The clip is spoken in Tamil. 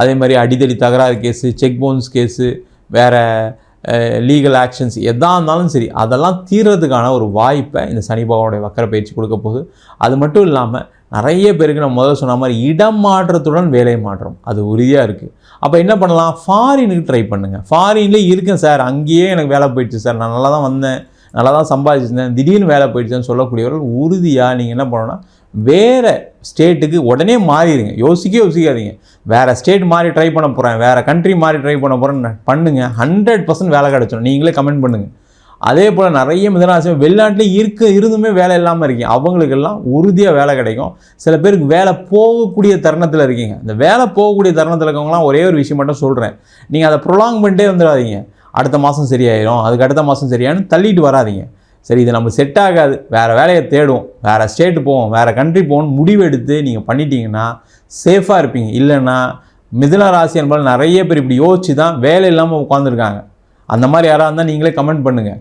அதே மாதிரி அடிதடி தகராறு கேஸு செக் பவுன்ஸ் கேஸு வேறு லீகல் ஆக்ஷன்ஸ் எதாக இருந்தாலும் சரி அதெல்லாம் தீர்றதுக்கான ஒரு வாய்ப்பை இந்த சனி பகவானுடைய வக்கர பயிற்சி கொடுக்க போகுது. அது மட்டும் இல்லாமல் நிறைய பேருக்கு நான் முதல்ல சொன்ன மாதிரி இடம் மாற்றத்துடன் வேலை மாற்றம். அது உறுதியாக இருக்குது அப்போ என்ன பண்ணலாம்? ஃபாரினுக்கு ட்ரை பண்ணுங்கள் ஃபாரின்லேயே இருக்கேன் சார் அங்கேயே எனக்கு வேலை போயிடுச்சு சார் நான் நல்லா தான் வந்தேன். நல்லா தான் சம்பாதிச்சிருந்தேன். திடீர்னு வேலை போயிடுச்சுன்னு சொல்லக்கூடியவர்கள் உறுதியாக நீங்கள் என்ன பண்ணணும்னா வேறு ஸ்டேட்டுக்கு உடனே மாறிடுங்க. யோசிக்க யோசிக்காதீங்க. வேறு ஸ்டேட் மாறி ட்ரை பண்ண போகிறேன் வேறு கண்ட்ரி மாறி ட்ரை பண்ண போகிறேன்னு பண்ணுங்கள் ஹண்ட்ரட் பர்சன்ட் வேலை கிடச்சிடும் நீங்களே கமெண்ட் பண்ணுங்கள் அதே போல் நிறைய மிதராசி வெளிநாட்டிலே இருக்க இருந்துமே வேலை இல்லாமல் இருக்கீங்க. அவங்களுக்கெல்லாம் உறுதியாக வேலை கிடைக்கும். சில பேருக்கு வேலை போகக்கூடிய தருணத்தில் இருக்கீங்க. இந்த வேலை போகக்கூடிய தருணத்தில் இருக்கவங்களாம் ஒரே ஒரு விஷயம் மட்டும் சொல்கிறேன் நீங்கள் அதை ப்ரொலாங் பண்ணிட்டே வந்துடாதீங்க அடுத்த மாதம் சரியாயிரும். அதுக்கு அடுத்த மாதம் சரியானு தள்ளிட்டு வராதீங்க. சரி இது நம்ம செட் ஆகாது. வேறு வேலையை தேடுவோம். வேறு ஸ்டேட்டு போவோம். வேறு கண்ட்ரி போகணும்னு முடிவெடுத்து நீங்கள் பண்ணிட்டீங்கன்னா சேஃபாக இருப்பீங்க. இல்லைன்னா மிதுன ராசி என்பால் நிறைய பேர் இப்படி யோசிச்சு தான் வேலை இல்லாமல் உட்காந்துருக்காங்க அந்த மாதிரி யாராக இருந்தால் நீங்களே கமெண்ட் பண்ணுங்கள்